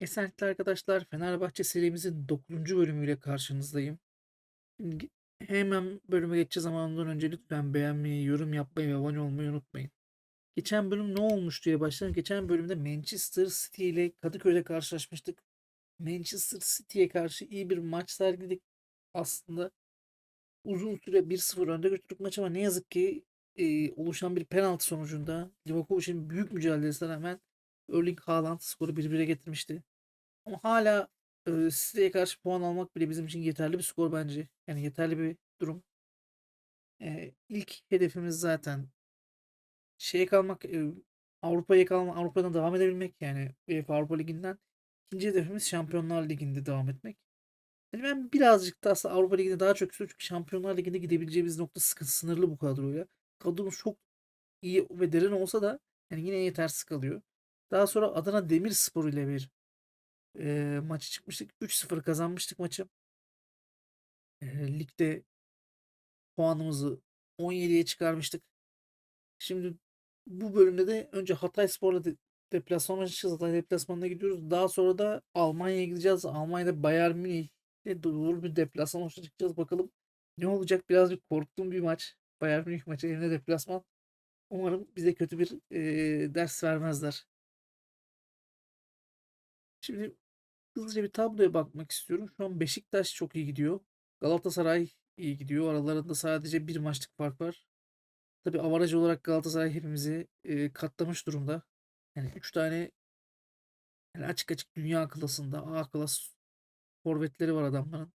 Esenlikler arkadaşlar. Fenerbahçe serimizin 9. bölümüyle karşınızdayım. Hemen bölüme geçeceğiz ama ondan önce lütfen beğenmeyi, yorum yapmayı ve abone olmayı unutmayın. Geçen bölüm ne olmuş diye başlayalım. Geçen bölümde Manchester City ile Kadıköy'de karşılaşmıştık. Manchester City'ye karşı iyi bir maç sergiledik. Aslında uzun süre 1-0 önde götürdük maç ama ne yazık ki e, oluşan bir penaltı sonucunda Livakovic'in büyük mücadelesine rağmen Erling Haaland skoru 1-1'e getirmişti. Ama hala e, City'ye karşı puan almak bile bizim için yeterli bir skor bence. Yani yeterli bir durum. E, ilk hedefimiz zaten şeye kalmak, e, Avrupa'ya kalmak, Avrupa'dan devam edebilmek yani UEFA Avrupa Ligi'nden. İkinci hedefimiz Şampiyonlar Ligi'nde devam etmek. Yani ben birazcık da aslında Avrupa Ligi'nde daha çok istiyorum çünkü Şampiyonlar Ligi'nde gidebileceğimiz nokta sıkıntı sınırlı bu kadroyla. Kadromuz çok iyi ve derin olsa da yani yine yetersiz kalıyor. Daha sonra Adana Demirspor ile bir e, maçı çıkmıştık. 3-0 kazanmıştık maçı. E, ligde puanımızı 17'ye çıkarmıştık. Şimdi bu bölümde de önce Hatayspor'la de, deplasman maçı. Hatay deplasmanına gidiyoruz. Daha sonra da Almanya'ya gideceğiz. Almanya'da Bayern Münih ile doğru bir deplasman maçı çıkacağız. Bakalım ne olacak? Birazcık korktuğum bir maç. Bayern Münih maçı evine deplasman. Umarım bize kötü bir e, ders vermezler. Şimdi hızlıca bir tabloya bakmak istiyorum. Şu an Beşiktaş çok iyi gidiyor. Galatasaray iyi gidiyor. Aralarında sadece bir maçlık fark var. Tabii avaraj olarak Galatasaray hepimizi e, katlamış durumda. Yani 3 tane yani açık açık dünya klasında A klas forvetleri var adamların.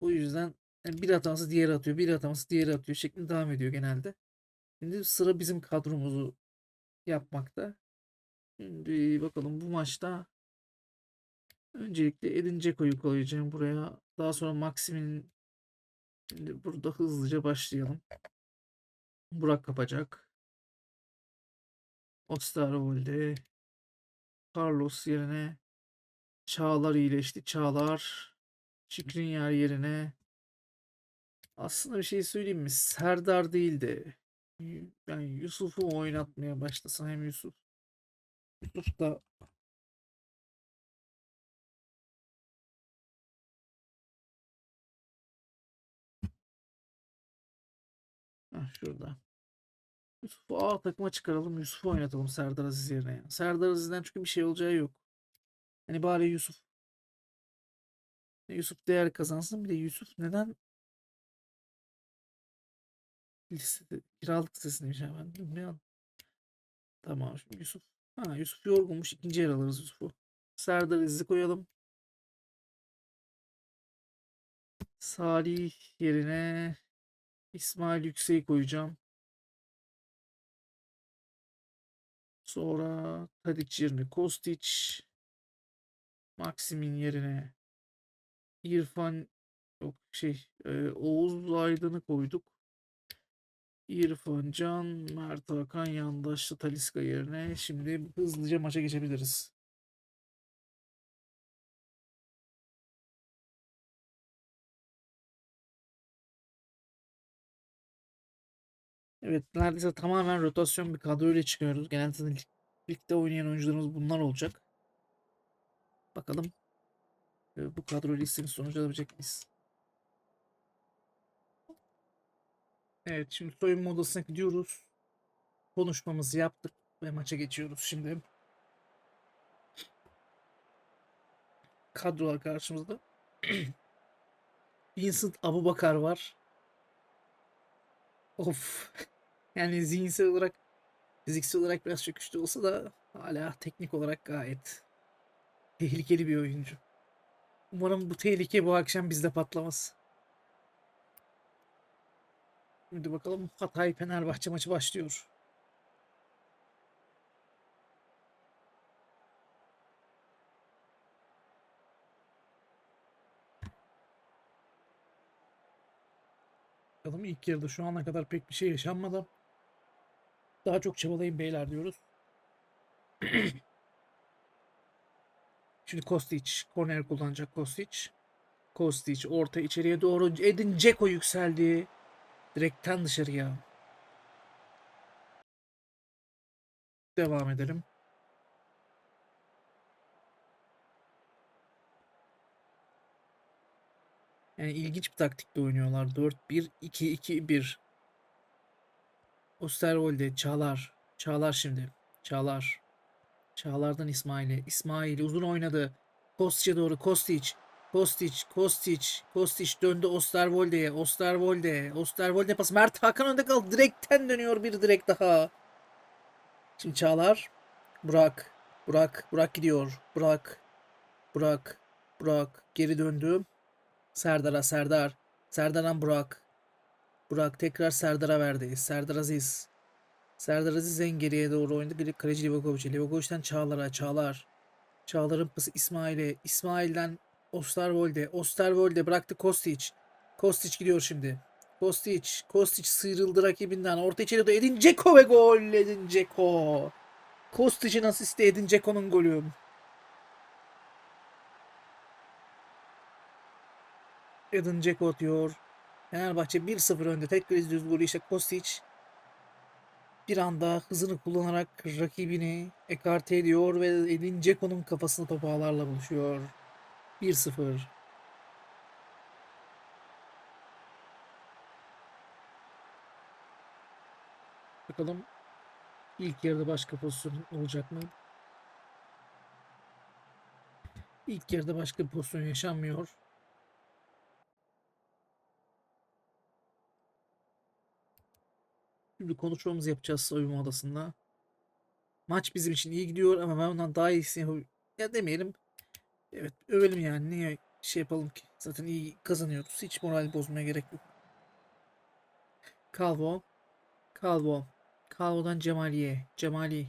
O yüzden yani bir hatası diğeri atıyor, bir hatası diğeri atıyor şeklinde devam ediyor genelde. Şimdi sıra bizim kadromuzu yapmakta. Şimdi bakalım bu maçta öncelikle Edin Dzeko'yu koyacağım buraya. Daha sonra Maxim'in şimdi burada hızlıca başlayalım. Burak kapacak. Osterwolde. Carlos yerine Çağlar iyileşti. Çağlar. Şikrinyar yerine aslında bir şey söyleyeyim mi? Serdar değil de yani Yusuf'u oynatmaya başlasam hem Yusuf Yusuf da şurada. Yusuf'u A takıma çıkaralım. Yusuf'u oynatalım Serdar Aziz yerine. ya. Serdar Aziz'den çünkü bir şey olacağı yok. Hani bari Yusuf Yusuf değer kazansın. Bir de Yusuf neden listede kiralık listesindeymiş hemen bilmiyorum. Tamam şimdi Yusuf. Ha Yusuf yorgunmuş. ikinci yer alırız Yusuf'u. Serdar Aziz'i koyalım. Salih yerine İsmail Yüksek'i koyacağım. Sonra Tadic yerine Kostić. Maxim'in yerine İrfan yok şey Oğuz Aydın'ı koyduk. İrfan Can, Mert Hakan Yandaşlı Taliska yerine şimdi hızlıca maça geçebiliriz. Evet neredeyse tamamen rotasyon bir kadroyla çıkıyoruz. Genelde ligde oynayan oyuncularımız bunlar olacak. Bakalım e, bu kadroyla istediğimiz sonucu alabilecek miyiz? Evet şimdi soyunma odasına gidiyoruz. Konuşmamızı yaptık ve maça geçiyoruz şimdi. Kadrolar karşımızda. Vincent Abubakar var. Of. Yani zihinsel olarak, fiziksel olarak biraz çöküştü olsa da hala teknik olarak gayet tehlikeli bir oyuncu. Umarım bu tehlike bu akşam bizde patlamaz. Şimdi bakalım Hatay Fenerbahçe maçı başlıyor. Bakalım ilk yarıda şu ana kadar pek bir şey yaşanmadı. Daha çok çabalayın beyler diyoruz. Şimdi Kostić. Korner kullanacak Kostić. Kostić orta içeriye doğru. Edin Dzeko yükseldi. Direkten dışarıya. Devam edelim. Yani ilginç bir taktikle oynuyorlar. 4-1-2-2-1. Osterwolde, Çağlar. Çağlar şimdi. Çağlar. Çağlar'dan İsmail'e. İsmail uzun oynadı. Kostiç'e doğru. Kostiç. Kostic. Kostic. Kostic döndü Osterwolde'ye. Osterwolde. Osterwolde pas. Mert Hakan önde kaldı. Direkten dönüyor bir direk daha. Şimdi Çağlar. Burak. Burak. Burak gidiyor. Burak. Burak. Burak. Geri döndü. Serdar'a Serdar. Serdar'dan Burak. Burak tekrar Serdar'a verdi. Serdar Aziz. Serdar Aziz en geriye doğru oynadı. Kaleci Livakovic'e. Livakovic'den Çağlar'a. Çağlar. Çağlar'ın pası İsmail'e. İsmail'den Osterwolde. Osterwolde bıraktı Kostic. Kostic gidiyor şimdi. Kostic. Kostic sıyrıldı rakibinden. Orta içeri doğru Edin Dzeko ve gol. Edin Dzeko. Kostic'in asisti Edin Dzeko'nun golü. Edin Dzeko atıyor. Fenerbahçe 1-0 önde. Tekrar izliyoruz golü işte Kostic bir anda hızını kullanarak rakibini ekarte ediyor ve Edin Dzeko'nun kafasını topu ağlarla buluşuyor. 1-0. Bakalım ilk yarıda başka pozisyon olacak mı? İlk yarıda başka bir pozisyon yaşanmıyor. Şimdi konuşmamızı yapacağız soyunma odasında. Maç bizim için iyi gidiyor ama ben ondan daha iyisini ya demeyelim. Evet övelim yani. Niye şey yapalım ki? Zaten iyi kazanıyoruz. Hiç moral bozmaya gerek yok. Calvo. Calvo. Calvo'dan Cemali'ye. Cemali.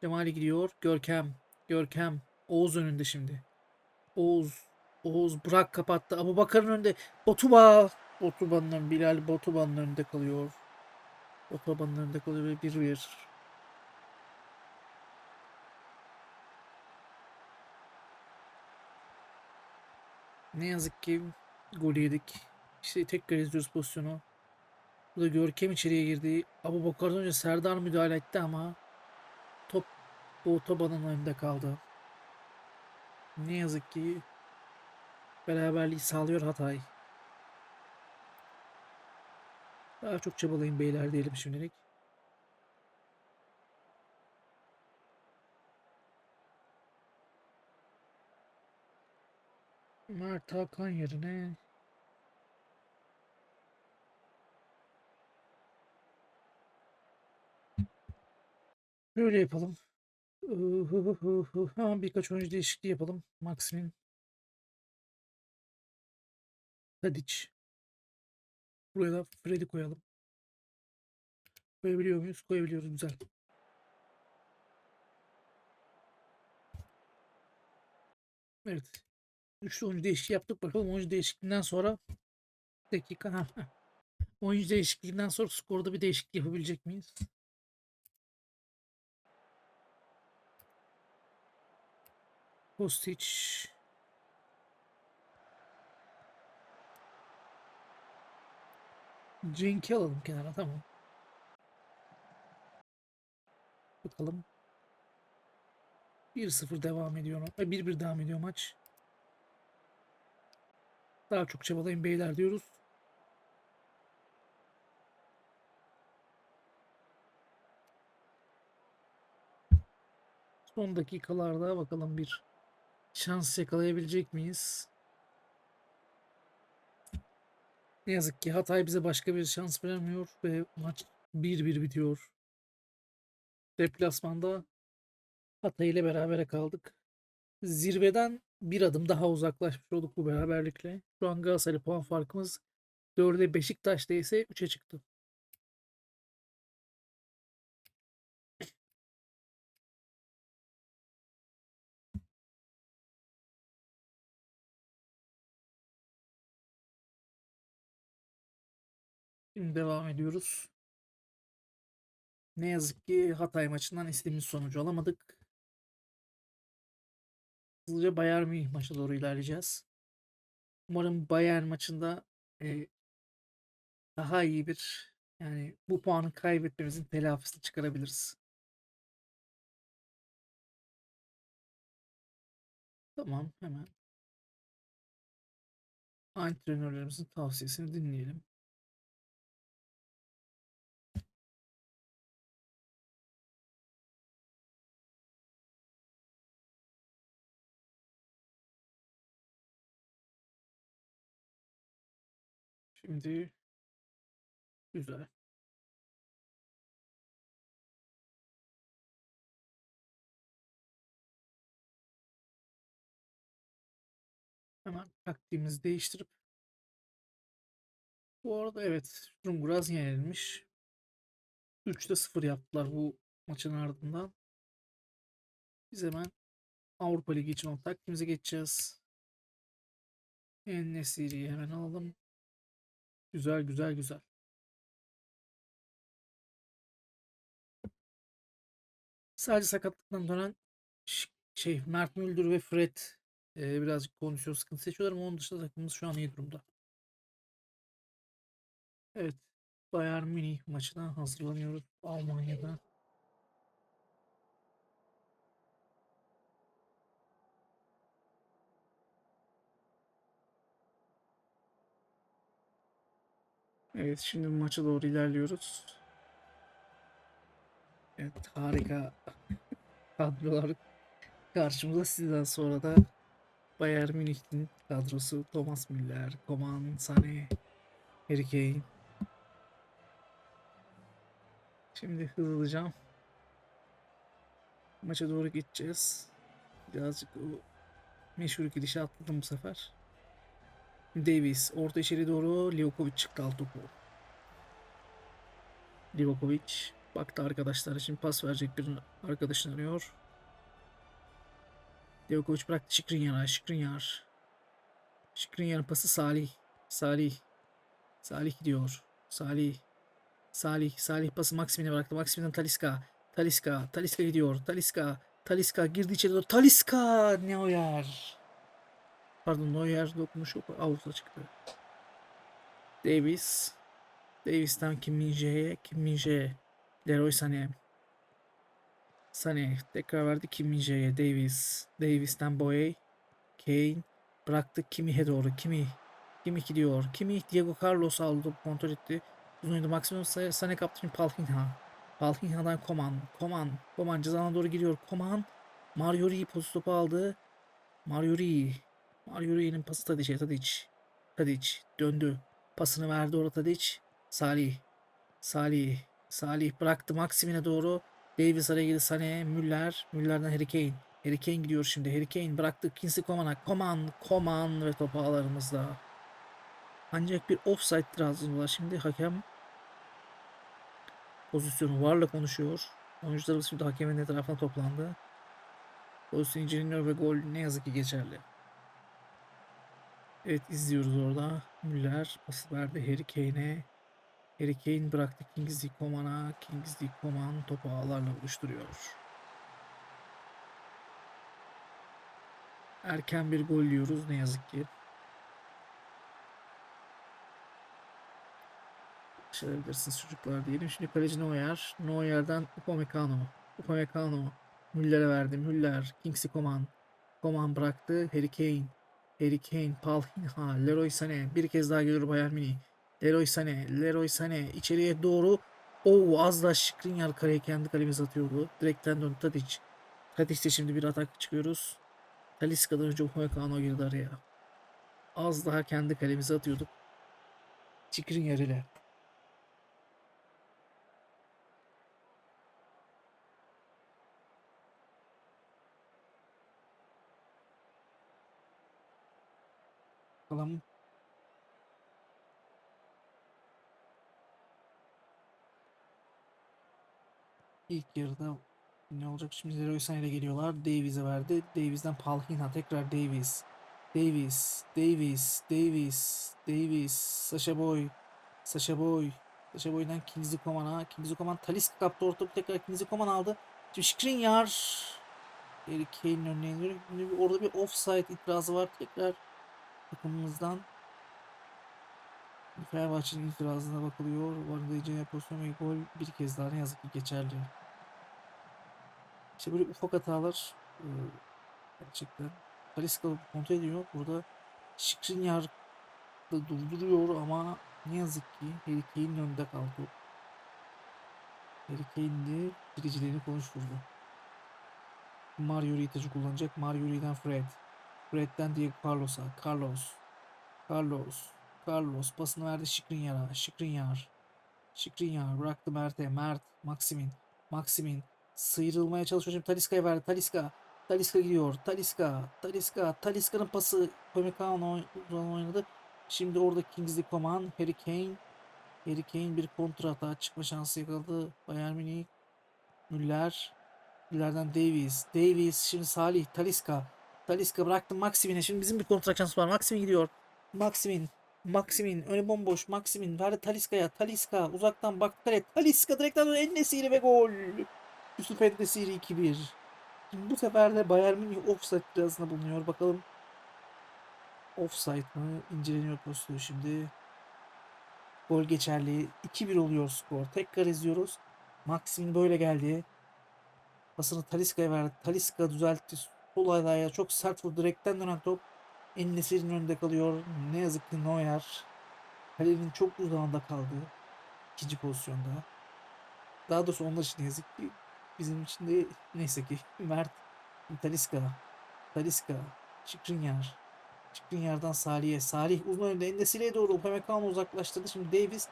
Cemali gidiyor. Görkem. Görkem. Oğuz önünde şimdi. Oğuz. Oğuz Burak kapattı. Abu Bakar'ın önünde. Botuba. Botuba'nın Bilal Botuba'nın önünde kalıyor. Otobanın önünde kalıyor ve 1-1. Ne yazık ki gol yedik. İşte tekrar izliyoruz pozisyonu. Bu da Görkem içeriye girdi. Abu Bakar'dan önce Serdar müdahale etti ama top bu otobanın önünde kaldı. Ne yazık ki beraberliği sağlıyor Hatay. Daha çok çabalayın beyler diyelim şimdilik. Mert Hakan yerine Böyle yapalım. Hemen birkaç oyuncu değişikliği yapalım. Maximin. Tadic. Buraya da Fred'i koyalım. Koyabiliyor muyuz? Koyabiliyoruz. Güzel. Evet. Üçlü oyuncu değişikliği yaptık. Bakalım oyuncu değişikliğinden sonra dakika. Ha, ha. Oyuncu değişikliğinden sonra skorda bir değişiklik yapabilecek miyiz? Kostic. Cenk'i alalım kenara tamam. Bakalım. 1-0 devam ediyor. 1-1 devam ediyor maç. Daha çok çabalayın beyler diyoruz. Son dakikalarda bakalım bir şans yakalayabilecek miyiz? Ne yazık ki Hatay bize başka bir şans vermiyor ve maç 1-1 bitiyor. Deplasmanda Hatay ile berabere kaldık. Zirveden bir adım daha uzaklaşmış olduk bu beraberlikle. Şu an Galatasaray puan farkımız 4'e Beşiktaş'ta ise 3'e çıktı. Şimdi devam ediyoruz. Ne yazık ki Hatay maçından istediğimiz sonucu alamadık. Hızlıca Bayern Münih maçına doğru ilerleyeceğiz. Umarım Bayern maçında e, daha iyi bir yani bu puanı kaybetmemizin telafisini çıkarabiliriz. Tamam hemen. Antrenörlerimizin tavsiyesini dinleyelim. Şimdi güzel. Hemen taktiğimizi değiştirip bu arada evet Rumgraz yenilmiş. 3'te 0 yaptılar bu maçın ardından. Biz hemen Avrupa Ligi için o taktiğimize geçeceğiz. En Nesiri'yi hemen alalım. Güzel güzel güzel. Sadece sakatlıktan dönen şey Mert Müldür ve Fred e, birazcık kondisyon sıkıntısı yaşıyorlar ama onun dışında takımımız şu an iyi durumda. Evet. Bayern Münih maçına hazırlanıyoruz Almanya'da. Evet şimdi maça doğru ilerliyoruz. Evet harika kadrolar karşımıza sizden sonra da Bayern Münih'in kadrosu Thomas Müller, Coman, Sané, Harry Kane. Şimdi hızlıca maça doğru geçeceğiz. Birazcık o meşhur gidişi atladım bu sefer. Davis orta içeri doğru Livakovic çıktı alt topu. Livakovic baktı arkadaşlar için pas verecek bir arkadaşını arıyor. Livakovic bıraktı Şikrinyar'a. Şikrinyar. Şikrinyar'ın pası Salih. Salih. Salih gidiyor. Salih. Salih. Salih pası Maximin'e bıraktı. Maximin'den Taliska. Taliska. Taliska gidiyor. Taliska. Taliska girdi içeri doğru. Taliska. Neuer. Pardon Neuer dokunmuş. Avuta çıktı. Davis. Davis'ten Kim Min-jae'ye. Kim Min-jae. Leroy Sané. Sané tekrar verdi Kim Min-jae'ye. Davis. Davis'ten Boye. Kane. Bıraktı Kimi'ye doğru. Kimi. Kimi gidiyor. Kimi Diego Carlos aldı. Kontrol etti. Uzun oyunda maksimum Sa- Sané kaptı. Şimdi Palhinha. Palhinha'dan Koman. Koman. Koman cezana doğru gidiyor. Koman. Mario Rui post topu aldı. Mario Rui. Mario Rui'nin pası Tadic'e. Tadic. Tadic döndü. Pasını verdi orada Tadic. Salih. Salih. Salih bıraktı Maximin'e doğru. Davis araya girdi Sané. Müller. Müller'den Harry Kane. Harry Kane gidiyor şimdi. Harry Kane bıraktı Kingsley Coman'a. Coman. Coman ve top ağlarımızda. Ancak bir offside itirazımız var. Şimdi hakem pozisyonu varla konuşuyor. Oyuncularımız şimdi hakemin etrafına toplandı. Pozisyon inceleniyor ve gol ne yazık ki geçerli. Evet izliyoruz orada. Müller pası verdi Harry Kane'e. Harry Kane bıraktı Kingsley Coman'a. Kingsley Coman topu ağlarla buluşturuyor. Erken bir gol yiyoruz ne yazık ki. Başarabilirsiniz çocuklar diyelim. Şimdi kaleci Neuer. Neuer'den Upamecano. Upamecano. Müller'e verdi. Müller. Kingsley Coman. Coman bıraktı. Harry Kane. Harry Kane. Palhinha. Leroy Sané. Bir kez daha geliyor Bayern Münih. Leroy Sané. Leroy Sané. içeriye doğru. Oo az da Skriniar kaleye kendi kalemize atıyordu. Direkten döndü Tadic. Tadic'te şimdi bir atak çıkıyoruz. Talisca'dan önce Upamecano girdi araya. Az daha kendi kalemize atıyorduk. Skriniar ile. Bakalım. İlk yarıda ne olacak? Şimdi Leroy Sané ile geliyorlar. Davies'e verdi. Davies'den Palhinha tekrar Davies. Davies, Davies, Davies, Davies, Sasha Boy, Sasha Boy, Sasha Boy'dan Kingsley Coman'a, Kingsley Coman Talisca kaptı orta tekrar Kingsley Coman aldı. Şimdi Skriniar Harry Kane'in önüne bir- Orada bir offside itirazı var tekrar takımımızdan. Fenerbahçe'nin itirazına bakılıyor. Ece'ye pozisyon ve gol bir kez daha ne yazık ki geçerli. İşte böyle ufak hatalar e, gerçekten Talisca kontrol ediyor. Burada Skriniar offside'la durduruyor ama ne yazık ki Harry Kane'in önünde kaldı. Harry Kane de biricilerini konuşturdu. Mario Ritacı kullanacak. Mario Riden Fred. Fred'den Diego Carlos'a. Carlos. Carlos. Carlos pasını verdi Skriniar'a. Skriniar. Skriniar bıraktı Mert'e. Mert. Maximin. Maximin. Sıyrılmaya çalışıyor. Şimdi Taliska'ya verdi. Taliska. Taliska gidiyor. Taliska. Taliska. Taliska'nın pası. Pemecano uzun oynadı. Şimdi orada Kingsley Coman. Harry Kane. Harry Kane bir kontra hata çıkma şansı yakaladı. Bayern Münih. Müller. Müller'den Davies. Davies. Şimdi Salih. Taliska. Taliska bıraktı Maximin'e. Şimdi bizim bir kontra şansı var. Maximin gidiyor. Maximin. Maximin. Önü bomboş. Maximin. Verdi Taliska'ya. Taliska. Uzaktan baktı kale. Taliska direkten döndü. Ennesiri ve gol. Yusuf Ennesiri 2-1. Şimdi bu sefer de Bayern Münih offside cezasında bulunuyor. Bakalım offside mı? İnceleniyor pozisyonu şimdi. Gol geçerli. 2-1 oluyor skor. Tekrar izliyoruz. Maximin böyle geldi. Pasını Taliska'ya verdi. Taliska düzeltti. Sol çok sert vurdu. Direkten dönen top. Ennesir'in önünde kalıyor. Ne yazık ki Neuer. Kalenin çok uzağında kaldı. ikinci pozisyonda. Daha doğrusu onlar için ne yazık ki. Bizim için de neyse ki. Mert. Taliska. Taliska. Skriniar. Skriniar'dan Salih'e. Salih uzun önünde Endesire'ye doğru. Upamecano uzaklaştırdı. Şimdi Davis.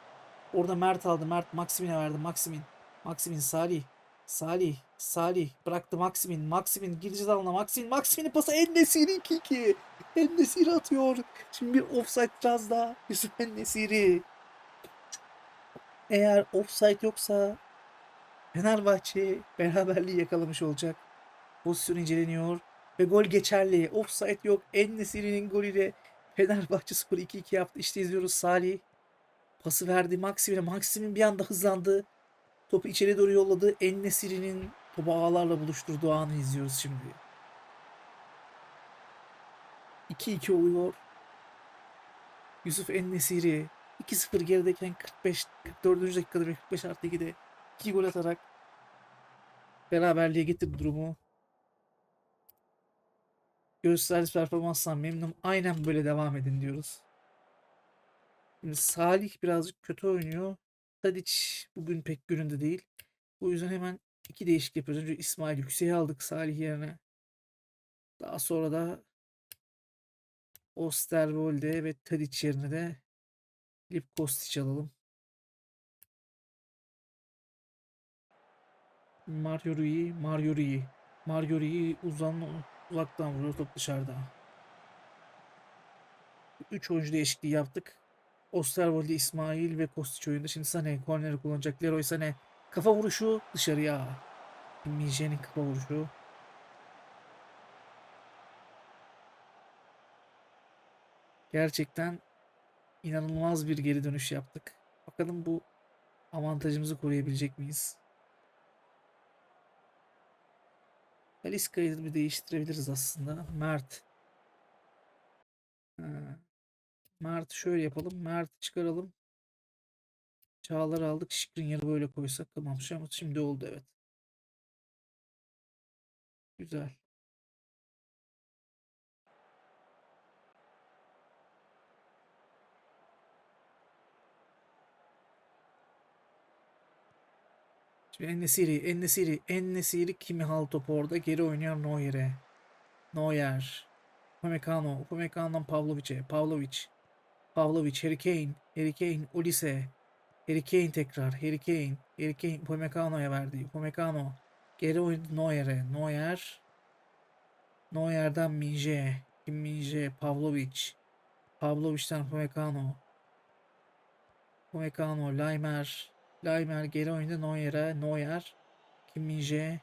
Orada Mert aldı. Mert Maximin'e verdi. Maximin. Maximin Salih. Salih. Salih. Bıraktı Maximin. Maximin gireceğiz alana. Maximin. Maximin'in pası Ennesiri 2-2. Ennesiri atıyor. Şimdi bir offside biraz daha. Yusuf Ennesiri. Eğer offside yoksa Fenerbahçe beraberliği yakalamış olacak. Pozisyon inceleniyor ve gol geçerli. Offside yok. Ennesiri'nin golüyle Fenerbahçe skoru 2-2 yaptı. İşte izliyoruz Salih. Pası verdi Maximin'e. Maximin bir anda hızlandı. Topu içeri doğru yolladı. Ennesiri'nin topu ağlarla buluşturduğu anı izliyoruz şimdi. 2-2 oluyor. Yusuf Ennesiri 2-0 gerideyken 45 44. dakikada ve 45 artı 2'de 2 gol atarak beraberliğe getirdi durumu. Gösterdiğiniz performanstan memnunum. Aynen böyle devam edin diyoruz. Şimdi Salih birazcık kötü oynuyor. Tadic bugün pek gününde değil. O yüzden hemen iki değişik yapıyoruz. Önce İsmail Yüksek'i aldık Salih yerine. Daha sonra da Osterwolde ve Tadic yerine de Filip Kostic alalım. Mario Rui, Mario Rui. Mario Rui uzan, uzaktan vuruyor top dışarıda. 3 oyuncu değişikliği yaptık. Osterwolde, İsmail ve Kostic oyunda. Şimdi Sané korneri kullanacak. Leroy Sané kafa vuruşu dışarıya. Mije'nin kafa vuruşu. Gerçekten inanılmaz bir geri dönüş yaptık. Bakalım bu avantajımızı koruyabilecek miyiz? Taliska'yı bir değiştirebiliriz aslında. Mert. Ha. Mert şöyle yapalım. Mert çıkaralım. Çağlar aldık. Skriniar'ı böyle koysak tamam. Şimdi oldu evet. Güzel. Şimdi Ennesiri, Ennesiri, Ennesiri kimi hal topu orada geri oynuyor Neuer'e. Neuer. Upamecano, Upamecano'dan Pavlovic'e, Pavlovic. Pavlovic, Harry Kane, Harry Kane, Ulise. Harry Kane tekrar, Harry Kane, Harry Kane Upamecano'ya verdi. Upamecano geri oynadı Neuer'e. Neuer. Neuer'den Minje, Kim Minje, Pavlovic. Pavlovic'den Upamecano. Upamecano, Laimer. Laimer geri oynadı Neuer'e. Neuer. Kim Minje.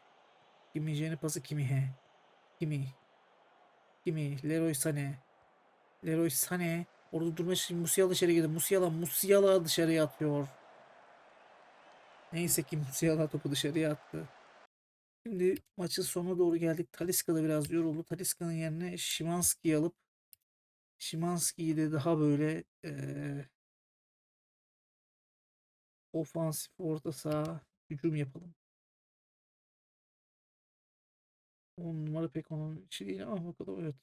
Kim Minje'nin pası Kimi'he. Kimi. Kimi. Leroy Sané. Leroy Sané. Orada durma için Musiala dışarı girdi. Musiala, Musiala dışarıya atıyor. Neyse ki Musiala topu dışarıya attı. Şimdi maçın sonuna doğru geldik. Taliska da biraz yoruldu. Taliska'nın yerine Şimanski'yi alıp Şimanski'yi de daha böyle eee ofansif orta saha hücum yapalım. 10 numara pek onun içi değil ama bakalım evet.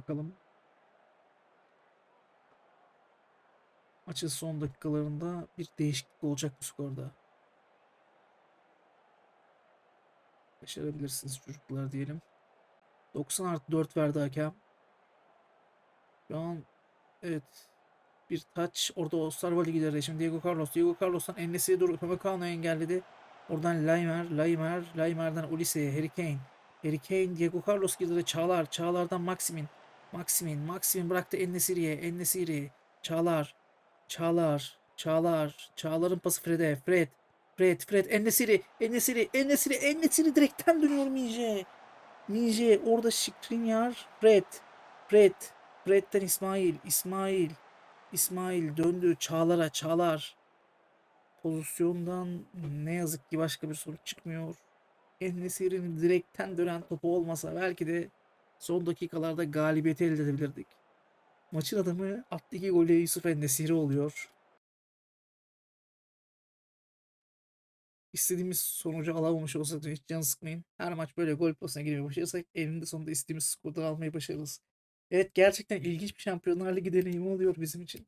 Bakalım. Maçın son dakikalarında bir değişiklik olacak bu skorda. Başarabilirsiniz çocuklar diyelim. 90 artı 4 verdi hakem. Şu an evet bir taç orada Osterwolde gider. Şimdi Diego Carlos. Diego Carlos'tan Enes'iye doğru Upamecano engelledi. Oradan Laimer, Laimer, Laimer'den Ulise'ye Harry Kane. Harry Kane, Diego Carlos gider. Çağlar, Çağlar'dan Maximin. Maximin, Maximin bıraktı Ennesiri'ye. Ennesiri, Çağlar, Çağlar, Çağlar, Çağlar'ın pası Fred'e. Fred, Fred, Fred, Ennesiri, Ennesiri, Ennesiri, Ennesiri direkten dönüyor Minje. Minje orada Şikrinyar, Fred, Fred, Fred'den İsmail, İsmail, İsmail döndü Çağlar'a, Çağlar. Pozisyondan ne yazık ki başka bir sonuç çıkmıyor. Ennesiri'nin direkten dönen topu olmasa belki de son dakikalarda galibiyeti elde edebilirdik. Maçın adamı attaki golü Yusuf Ennesiri oluyor. İstediğimiz sonucu alamamış olsak hiç can sıkmayın. Her maç böyle gol posuna girmeyi başarırsak eninde sonunda istediğimiz skoru almayı başarırız. Evet gerçekten ilginç bir Şampiyonlar Ligi deneyimi oluyor bizim için.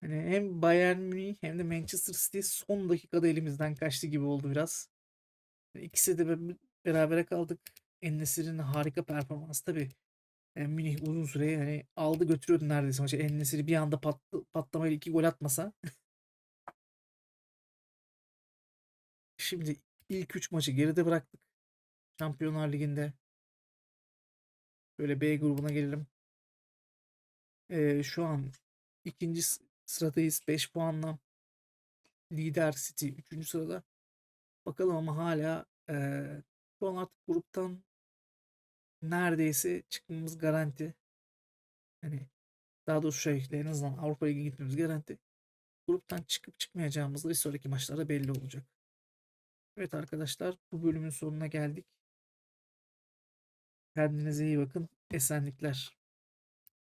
Hani hem Bayern Münih hem de Manchester City son dakikada elimizden kaçtı gibi oldu biraz. İkisi de be- berabere kaldık. En-Nesyri'nin harika performansı tabii. Yani Münih uzun süre hani aldı götürüyordu neredeyse maçı. En-Nesyri bir anda patlı, patlamayla iki gol atmasa. Şimdi ilk üç maçı geride bıraktık. Şampiyonlar Ligi'nde. Böyle B grubuna gelelim. Ee, şu an ikinci sıradayız 5 puanla. Lider City 3. sırada. Bakalım ama hala eee şu an artık gruptan neredeyse çıkmamız garanti. Hani daha doğrusu şey en azından Avrupa Ligi'ne gitmemiz garanti. Gruptan çıkıp çıkmayacağımız da bir sonraki maçlarda belli olacak. Evet arkadaşlar bu bölümün sonuna geldik. Kendinize iyi bakın. Esenlikler.